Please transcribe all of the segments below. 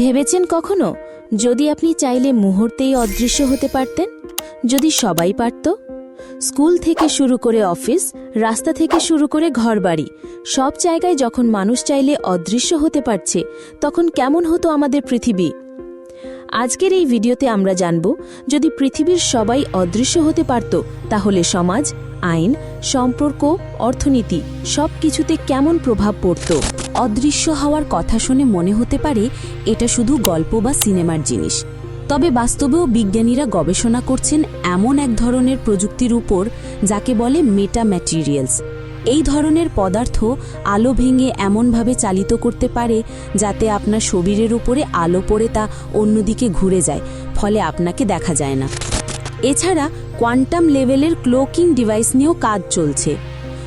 ভেবেছেন কখনো? যদি আপনি চাইলে মুহূর্তেই অদৃশ্য হতে পারতেন? যদি সবাই পারত? স্কুল থেকে শুরু করে অফিস, রাস্তা থেকে শুরু করে ঘরবাড়ি, সব জায়গায় যখন মানুষ চাইলে অদৃশ্য হতে পারছে, তখন কেমন হতো আমাদের পৃথিবী? আজকের এই ভিডিওতে আমরা জানব, যদি পৃথিবীর সবাই অদৃশ্য হতে পারত, তাহলে সমাজ আইন, সম্পর্ক, অর্থনীতি সব কিছুতে কেমন প্রভাব পড়ত? অদৃশ্য হওয়ার কথা শুনে মনে হতে পারে এটা শুধু গল্প বা সিনেমার জিনিস। তবে বাস্তবেও বিজ্ঞানীরা গবেষণা করছেন এমন এক ধরনের প্রযুক্তির উপর যাকে বলে মেটা ম্যাটেরিয়ালস এই ধরনের পদার্থ আলো ভেঙে এমনভাবে চালিত করতে পারে যাতে আপনার শরীরের উপরে আলো পড়ে তা অন্যদিকে ঘুরে যায়, ফলে আপনাকে দেখা যায় না। এছাড়া কোয়ান্টাম লেভেলের ক্লোকিং ডিভাইস নিয়েও কাজ চলছে।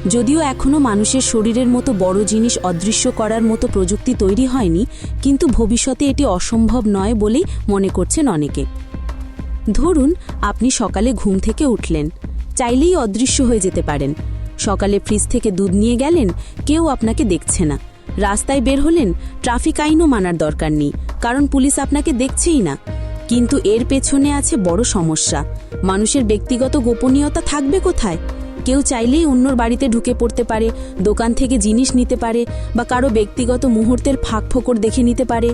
যদিও এখনও মানুষের শরীরের মতো বড় জিনিস অদৃশ্য করার মতো প্রযুক্তি তৈরি হয়নি, কিন্তু ভবিষ্যতে এটি অসম্ভব নয় বলেই মনে করছেন অনেকে। ধরুন, আপনি সকালে ঘুম থেকে উঠলেন। চাইলেই অদৃশ্য হয়ে যেতে পারেন। সকালে ফ্রিজ থেকে দুধ নিয়ে গেলেন, কেউ আপনাকে দেখছে না। রাস্তায় বের হলেন, ট্রাফিক আইনও মানার দরকার নেই, কারণ পুলিশ আপনাকে দেখছেই না। কিন্তু এর পেছনে আছে বড় সমস্যা। মানুষের ব্যক্তিগত গোপনীয়তা থাকবে কোথায়? কেউ চাইলেই অন্যর বাড়িতে ঢুকে পড়তে পারে, দোকান থেকে জিনিস নিতে পারে বা কারও ব্যক্তিগত মুহূর্তের ফাঁক ফোকর দেখে নিতে পারে।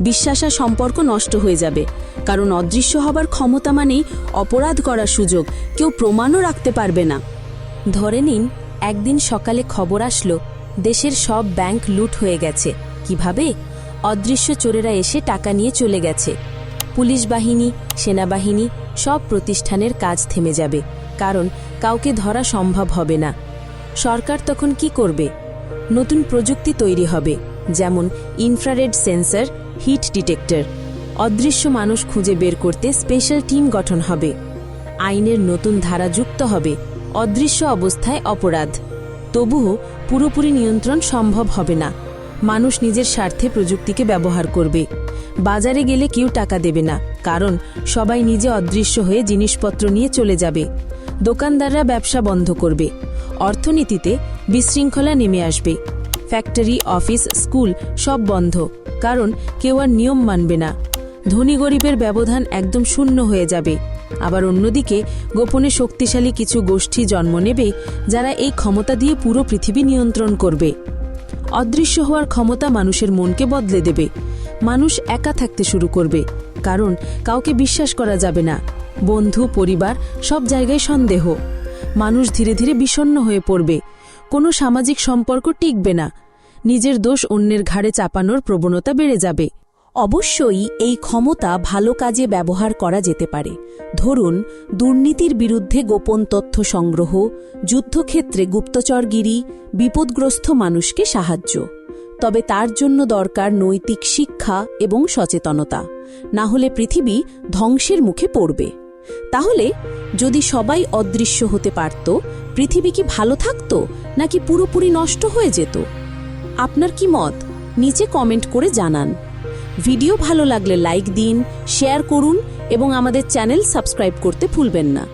বিশ্বাস আর সম্পর্ক নষ্ট হয়ে যাবে। কারণ অদৃশ্য হবার ক্ষমতা মানেই অপরাধ করার সুযোগ। কেউ প্রমাণও রাখতে পারবে না। ধরে নিন, একদিন সকালে খবর আসলো, দেশের সব ব্যাংক লুট হয়ে গেছে। কীভাবে? অদৃশ্য চোরেরা এসে টাকা নিয়ে চলে গেছে। পুলিশ বাহিনী, সেনাবাহিনী সব প্রতিষ্ঠানের কাজ থেমে যাবে, কারণ কাউকে ধরা সম্ভব হবে না। সরকার তখন কি করবে? নতুন প্রযুক্তি তৈরি হবে, যেমন ইনফ্রারেড সেন্সর, হিট ডিটেক্টর। অদৃশ্য মানুষ খুঁজে বের করতে স্পেশাল টিম গঠন হবে। আইনের নতুন ধারা যুক্ত হবে, অদৃশ্য অবস্থায় অপরাধ। তবুও পুরোপুরি নিয়ন্ত্রণ সম্ভব হবে না। মানুষ নিজের স্বার্থে প্রযুক্তিকে ব্যবহার করবে। বাজারে গেলে কেউ টাকা দেবে না, কারণ সবাই নিজে অদৃশ্য হয়ে জিনিসপত্র নিয়ে চলে যাবে। দোকানদাররা ব্যবসা বন্ধ করবে। অর্থনীতিতে বিশৃঙ্খলা নেমে আসবে। ফ্যাক্টরি, অফিস, স্কুল সব বন্ধ, কারণ কেউ আর নিয়ম মানবে না। ধনী গরিবের ব্যবধান একদম শূন্য হয়ে যাবে। আবার অন্যদিকে, গোপনে শক্তিশালী কিছু গোষ্ঠী জন্ম নেবে, যারা এই ক্ষমতা দিয়ে পুরো পৃথিবী নিয়ন্ত্রণ করবে। অদৃশ্য হওয়ার ক্ষমতা মানুষের মনকে বদলে দেবে। মানুষ একা থাকতে শুরু করবে, কারণ কাউকে বিশ্বাস করা যাবে না। বন্ধু, পরিবার, সব জায়গায় সন্দেহ। মানুষ ধীরে ধীরে বিষণ্ণ হয়ে পড়বে। কোনো সামাজিক সম্পর্ক টিকবে না। নিজের দোষ অন্যের ঘাড়ে চাপানোর প্রবণতা বেড়ে যাবে। অবশ্যই এই ক্ষমতা ভালো কাজে ব্যবহার করা যেতে পারে। ধরুন, দুর্নীতির বিরুদ্ধে গোপন তথ্য সংগ্রহ, যুদ্ধক্ষেত্রে গুপ্তচরগিরি, বিপদগ্রস্ত মানুষকে সাহায্য। তবে তার জন্য দরকার নৈতিক শিক্ষা এবং সচেতনতা। না হলে পৃথিবী ধ্বংসের মুখে পড়বে। তাহলে যদি সবাই অদৃশ্য হতে পারত, পৃথিবী কি ভালো থাকত, নাকি পুরোপুরি নষ্ট হয়ে যেত? আপনার কি মত? নিচে কমেন্ট করে জানান। ভিডিও ভালো লাগলে লাইক দিন, শেয়ার করুন এবং আমাদের চ্যানেল সাবস্ক্রাইব করতে ভুলবেন না।